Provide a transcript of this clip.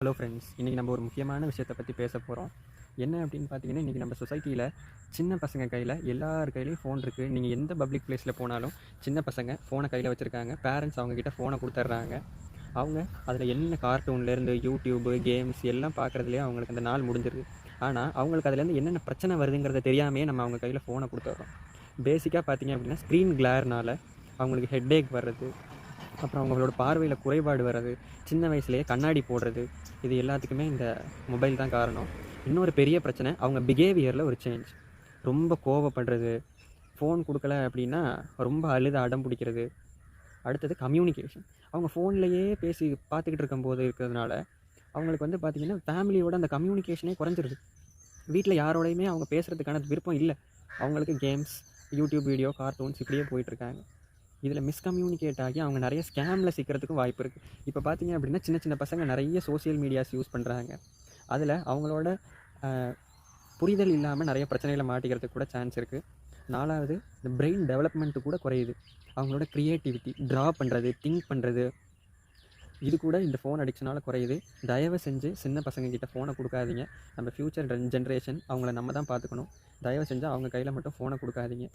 Hello friends இன்றைக்கி நம்ம ஒரு முக்கியமான விஷயத்தை பற்றி பேச போகிறோம் என்ன அப்படின்னு பார்த்தீங்கன்னா இன்றைக்கி நம்ம சொசைட்டியில் சின்ன பசங்க கையில் எல்லார் கையிலையும் ஃபோன் இருக்குது நீங்கள் எந்த பப்ளிக் ப்ளேஸில் போனாலும் சின்ன பசங்க ஃபோனை கையில் வச்சுருக்காங்க. பேரண்ட்ஸ் அவங்கக்கிட்ட ஃபோனை கொடுத்துட்றாங்க அவங்க அதில் என்ன கார்ட்டூன்லேருந்து யூடியூப்பு கேம்ஸ் எல்லாம் பார்க்குறதுலேயே அவங்களுக்கு அந்த நாள் முடிஞ்சிருக்கு ஆனால் அவங்களுக்கு அதுலேருந்து என்னென்ன பிரச்சனை வருதுங்கிறத தெரியாமே நம்ம அவங்க கையில் ஃபோனை கொடுத்துட்றோம் பேசிக்காக பார்த்தீங்க அப்படின்னா ஸ்க்ரீன் கிளேர்னால அவங்களுக்கு ஹெட்டேக் வர்றது அப்புறம் அவங்களோட பார்வையில் குறைபாடு வர்றது சின்ன வயசுலேயே கண்ணாடி போடுறது இது எல்லாத்துக்குமே இந்த மொபைல் தான் காரணம். இன்னொரு பெரிய பிரச்சனை அவங்க பிஹேவியரில் ஒரு சேஞ்ச் ரொம்ப கோவப்படுறது ஃபோன் கொடுக்கல அப்படின்னா ரொம்ப அழுத அடம் பிடிக்கிறது. அடுத்தது கம்யூனிகேஷன் அவங்க ஃபோன்லேயே பேசி பார்த்துக்கிட்டு இருக்கும்போது இருக்கிறதுனால அவங்களுக்கு வந்து பார்த்திங்கன்னா ஃபேமிலியோட அந்த கம்யூனிகேஷனே குறைஞ்சிருது. வீட்டில் யாரோடையுமே அவங்க பேசுகிறதுக்கான விருப்பம் இல்லை. அவங்களுக்கு கேம்ஸ் யூடியூப் வீடியோ கார்ட்டூன்ஸ் இப்படியே போயிட்டுருக்காங்க இதில் மிஸ்கம்யூனிகேட் ஆகி அவங்க நிறைய ஸ்கேமில் சிக்கிறதுக்கும் வாய்ப்பு இருக்குது இப்போ பார்த்தீங்க அப்படின்னா சின்ன சின்ன பசங்க நிறைய சோஷியல் மீடியாஸ் யூஸ் பண்ணுறாங்க அதில் அவங்களோட புரிதல் இல்லாமல் நிறைய பிரச்சனைகளை மாட்டிக்கிறதுக்கு கூட சான்ஸ் இருக்குது நாலாவது இந்த பிரெயின் டெவலப்மெண்ட்டு கூட குறையுது. அவங்களோட க்ரியேட்டிவிட்டி ட்ரா பண்ணுறது திங்க் பண்ணுறது இது கூட இந்த ஃபோன் அடிக்ஷனால் குறையுது. தயவு செஞ்சு சின்ன பசங்க கிட்ட ஃபோனை கொடுக்காதீங்க. நம்ம ஃப்யூச்சர் ஜென்ரேஷன் அவங்கள நம்ம தான் பார்த்துக்கணும். தயவு செஞ்சு அவங்க கையில் மட்டும் ஃபோனை கொடுக்காதீங்க.